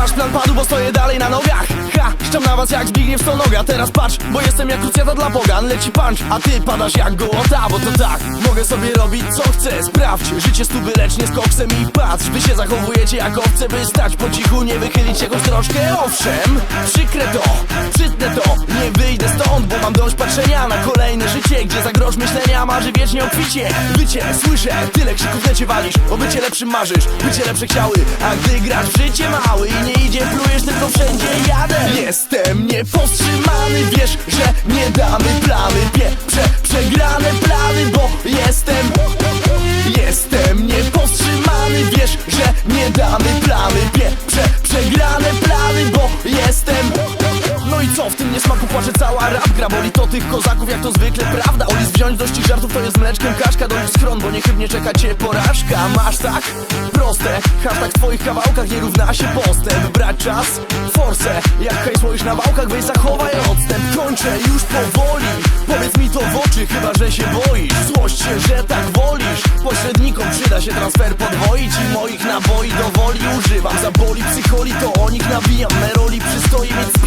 wasz plan padł, bo stoję dalej na nogach. Ha, szczam na was jak Zbigniew Stonoga. Teraz patrz, bo jestem jak krucjata dla pogan. Leci punch, a ty padasz jak gołota Bo to tak, mogę sobie robić co chcę Sprawdź, życie stówy lecz nie z koksem I patrz, wy się zachowujecie jak owce By stać po cichu, nie wychylić jakąś troszkę. Owszem, przykre to, grosz myślenia Marzy wiecznie o kwicie. Bycie, słyszę, tyle krzyków w necie walisz. O bycie lepszym marzysz, bycie lepsze chciały. A gdy grasz w życie mały I nie idzie, plujesz, tylko wszędzie jadę. Jestem niepowstrzymany, wiesz, że nie damy tym niesmaku płacze cała rap gra Boli to tych kozaków jak to zwykle prawda. Olis wziąć dość żartów to jest mleczkiem kaszka Do ich schron, bo niechybnie czeka cię porażka. Masz tak? Proste Hashtag w twoich kawałkach nie równa się postęp. Brać czas? Force Jak hej słoisz na wałkach, weź zachowaj odstęp. Kończę już powoli Powiedz mi to w oczy, chyba że się boisz. Złość się, że tak wolisz. Pośrednikom przyda się transfer podwoić I moich naboi do woli używam. Zaboli psycholi, to o nich nabijam. Meroli przystoi mieć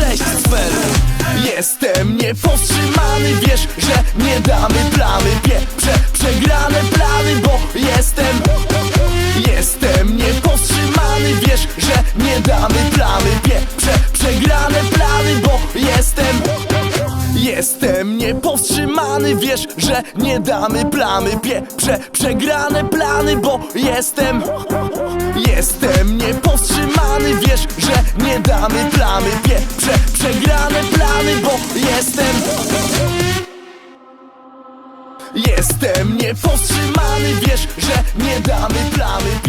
Cześć sferu Jestem niepowstrzymany Wiesz, że nie damy plamy. Pie, prze, przegrane plany Bo jestem Jestem niepowstrzymany Wiesz, że nie damy plamy. Pie, prze, przegrane plany Bo jestem Jestem niepowstrzymany, wiesz, że nie damy plamy. Pie, prze, przegrane plany, bo jestem Jestem niepowstrzymany, wiesz, że nie damy przegrane plany, bo jestem Jestem niepowstrzymany, wiesz, że nie damy plamy. Pie,